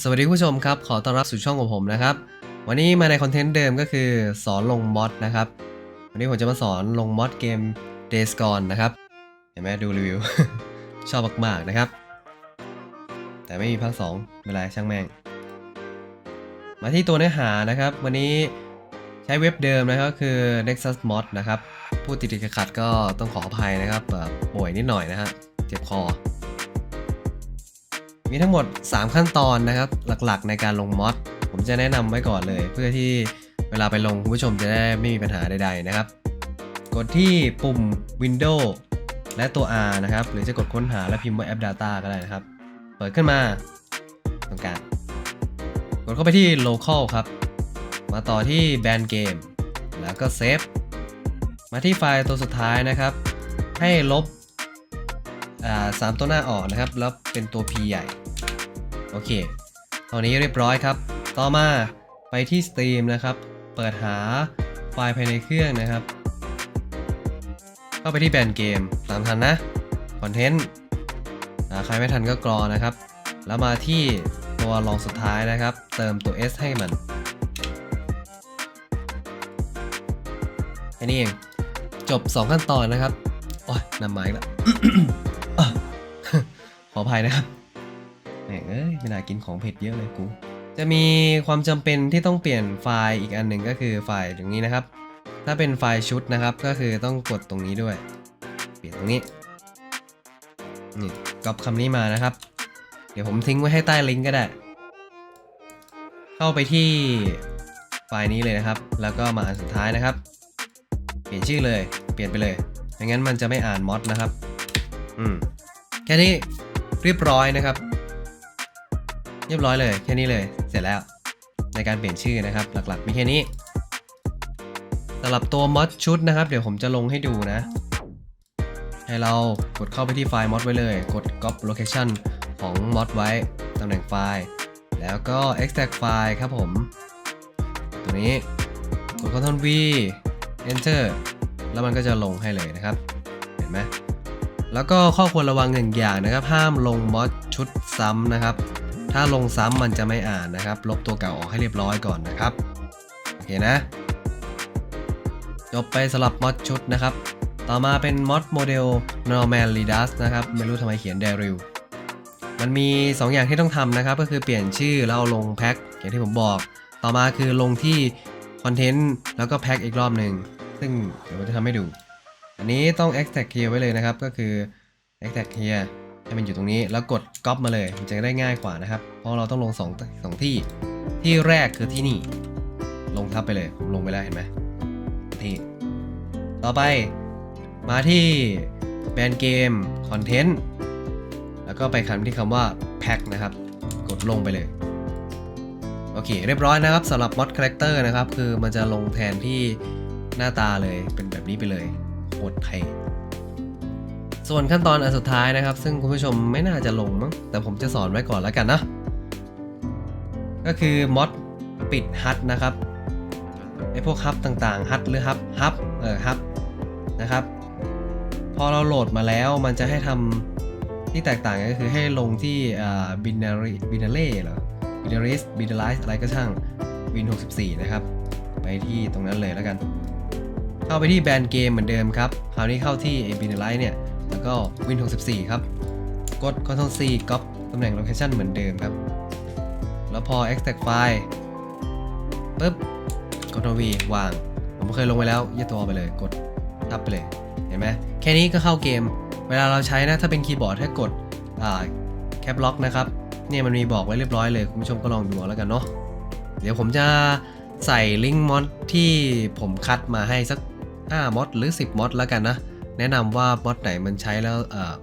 สวัสดีผู้ชมครับ ขอต้อนรับสู่ช่องของผมนะครับ วันนี้มาในคอนเทนต์เดิมก็คือสอนลงมอดนะครับ วันนี้ผมจะมาสอนลงมอดเกม Days Gone นะครับ เห็นไหมดูรีวิว ชอบมากๆนะครับ แต่ไม่มีภาค2ไม่เป็นไรช่างแม่ง มาที่ตัวเนื้อหานะครับ วันนี้ใช้เว็บเดิมนะครับคือ Nexus Mod นะครับพูดติดๆขัดก็ต้องขออภัยนะครับป่วยนิดหน่อยนะฮะเจ็บคอ มีทั้งหมด 3 ขั้นตอนนะครับ หลักๆ ในการลงมอดผมจะแนะนำไว้ก่อนเลย เพื่อที่เวลาไปลงคุณผู้ชมจะได้ไม่มีปัญหาใด ๆ นะครับ กดที่ปุ่ม Windows และตัว R นะครับ หรือจะกดค้นหาและพิมพ์ว่าแอป Data ก็ได้นะครับ เปิดขึ้นมาตรงกลางกดเข้าไปที่ Local ครับ มาต่อที่ Band Game แล้วก็ Save มาที่ไฟล์ตัวสุดท้ายนะครับ ให้ลบ สามตัวหน้าออกนะครับ แล้วเป็นตัว P ใหญ่ โอเคตอนนี้เรียบร้อยครับ ต่อมาไปที่ Steam นะครับ เปิดหาไฟล์ภายในเครื่องนะครับ เข้าไปที่แบนเกมตามทันนะ คอนเทนต์ใครไม่ทันก็กรอนะครับ แล้วมาที่ตัวรองสุดท้ายนะครับ เติมตัว S ให้มันแค่นี้เอง จบ 2 ขั้นตอนนะครับ โอ้ยนำไม้ละอะ ขออภัยนะครับแหมเอ้ยไม่น่ากินของเผ็ดเยอะเลยกู จะมีความจำเป็นที่ต้องเปลี่ยนไฟล์อีกอันหนึ่งก็คือไฟล์ตรงนี้นะครับ ถ้าเป็นไฟล์ชุดนะครับ ก็คือต้องกดตรงนี้ด้วย เปลี่ยนตรงนี้ นี่ก๊อปคำนี้มานะครับ เดี๋ยวผมทิ้งไว้ให้ใต้ลิงก์ก็ได้ เข้าไปที่ไฟล์นี้เลยนะครับ แล้วก็มาอันสุดท้ายนะครับ เปลี่ยนชื่อเลย เปลี่ยนไปเลยไม่งั้นมันจะไม่อ่านมอดนะครับ อืมแค่นี้เรียบร้อยนะครับ เรียบร้อยเลย แค่นี้เลยเสร็จแล้วในการเปลี่ยนชื่อนะครับ หลักๆมีแค่นี้สำหรับตัวมอดชุดนะครับ เดี๋ยวผมจะลงให้ดูนะ ให้เรากดเข้าไปที่ไฟล์มอดไว้เลย กด copy location ของมอดไว้ตำแหน่งไฟล์ แล้วก็ extract ไฟล์ครับผม ตัวนี้กด Ctrl V Enter แล้วมันก็จะลงให้เลยนะครับ เห็นไหม แล้วก็ข้อควรระวังหนึ่งอย่างนะครับ ห้ามลงมอดชุดซ้ำนะครับ ถ้าลงซ้ำมันจะไม่อ่านนะครับ ลบตัวเก่าออกให้เรียบร้อยก่อนนะครับ โอเคนะ จบไปสำหรับมอดชุดนะครับ ต่อมาเป็นมอดโมเดล normal readus นะครับ ไม่รู้ทำไมเขียน Daryl มันมี 2 อย่างที่ต้องทำนะครับ ก็คือเปลี่ยนชื่อแล้วเอาลงแพ็คอย่างที่ผมบอก ต่อมาคือลงที่คอนเทนต์แล้วก็แพ็คอีกรอบหนึ่งซึ่งเดี๋ยวผมจะทำให้ดู อันนี้ต้อง extract here ไว้เลยนะครับ ก็คือ extract here ให้มันอยู่ตรงนี้แล้วกด copy มาเลย มันจะได้ง่ายกว่านะครับ เพราะเราต้องลง2องสองที่ ที่แรกคือที่นี่ ลงทับไปเลยผมลงไปแล้วเห็นไหมที่ ต่อไปมาที่แบนเกมคอนเทนต์แล้วก็ไปคำที่คำว่า pack นะครับ กดลงไปเลย โอเค เรียบร้อยนะครับสำหรับ mod character นะครับ คือมันจะลงแทนที่หน้าตาเลยเป็นแบบนี้ไปเลย โคตรเท่ส่วนขั้นตอนอันสุดท้ายนะครับ ซึ่งคุณผู้ชมไม่น่าจะลงมั้งแต่ผมจะสอนไว้ก่อนแล้วกันนะ ก็คือ mod ปิดฮัทนะครับไอพวกฮับต่างๆฮัทหรือฮับฮับเออฮับนะครับ พอเราโหลดมาแล้วมันจะให้ทำที่แตกต่างกันก็คือให้ลงที่อ่า binary binary เหรอ binaries binarize อะไรก็ช่าง win 64 นะครับ ไปที่ตรงนั้นเลยแล้วกัน เข้าไปที่แบนเกมเหมือนเดิมครับ คราวนี้เข้าที่ binarize เนี่ย แล้วก็ win 64 ครับ กด ctrl c copy ตำแหน่ง location เหมือนเดิมครับ แล้วพอ extract file ปุ๊บ ctrl v วาง ผมเคยลงไปแล้วยืดตัวไปเลย กดทับไปเลย เห็นไหม แค่นี้ก็เข้าเกม เวลาเราใช้นะ ถ้าเป็นคีย์บอร์ดให้กดอ่าแคปล็อกนะครับ เนี่ยมันมีบอกไว้เรียบร้อยเลย คุณผู้ชมก็ลองดูแล้วกันเนาะ เดี๋ยวผมจะใส่ลิงก์มอดที่ผมคัดมาให้สัก 5มอดหรือ 10มอดแล้วกันนะ แนะนำว่ามอดไหนมันใช้แล้วเออ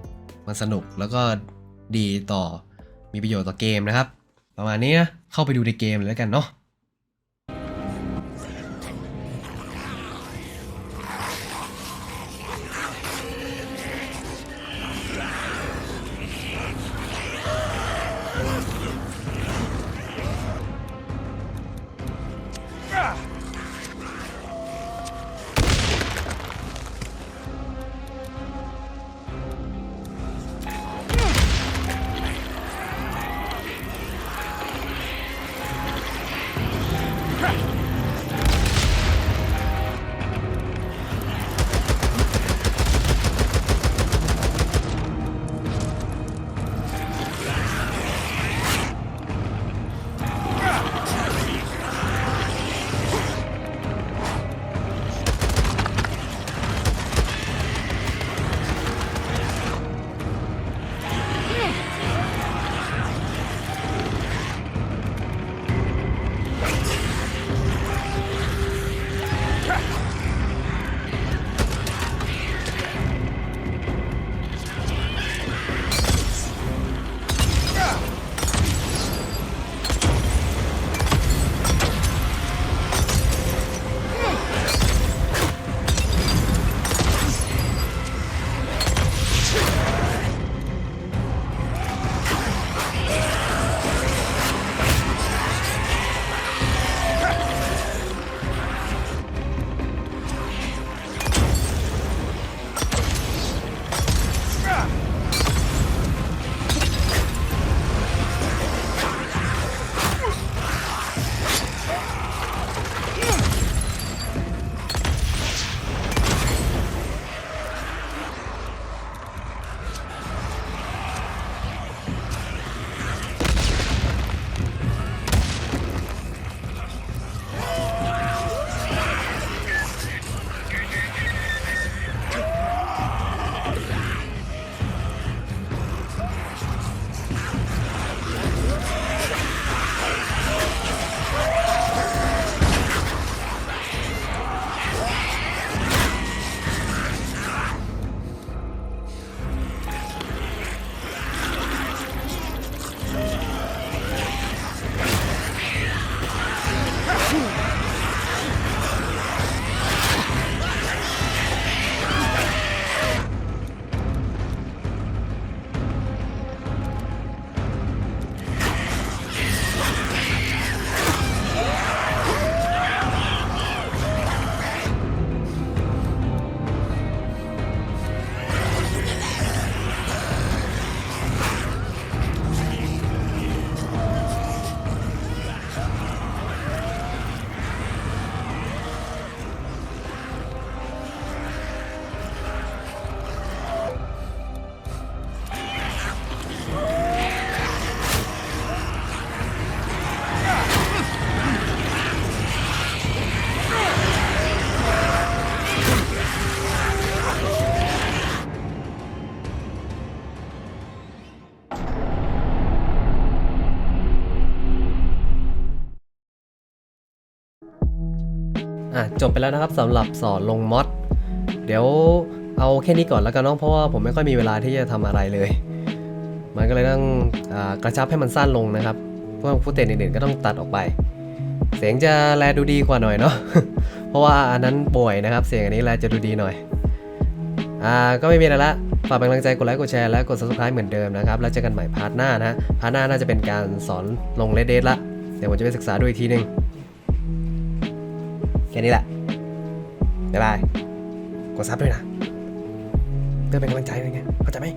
มันสนุกแล้วก็ดีต่อมีประโยชน์ต่อเกมนะครับ ประมาณนี้นะเข้าไปดูในเกมเลยแล้วกันเนาะ two. อะจบไปแล้วนะครับสำหรับสอนลงมอดเดี๋ยวเอาแค่นี้ก่อนแล้วกันเนาะเพราะว่าผมไม่ค่อยมีเวลาที่จะทำอะไรเลย มันก็เลยต้องอกระชับให้มันสั้นลงนะครับพวกฟุตเตจอื่นๆก็ต้องตัดออกไป เสียงจะแลดูดีกว่าหน่อยเนาะเพราะว่าอันนั้นป่วยนะครับ เสียงอันนี้แลจะดูดีหน่อยอ่าก็ไม่มีอะไรละฝากเป็นกำลังใจกดไลค์กดแชร์และกด subscribe เหมือนเดิมนะครับแล้วเจอกันใหม่พาร์ทหน้านะพาร์ทหน้าน่าจะเป็นการสอนลงเลดเดละเดี๋ยวผมจะไปศึกษาดูอีกทีหนึง แค่นี้แหละบ๊ายบาย กดซับด้วยนะ เพื่อเป็นกำลังใจอะไรเงี้ยเข้าใจไหม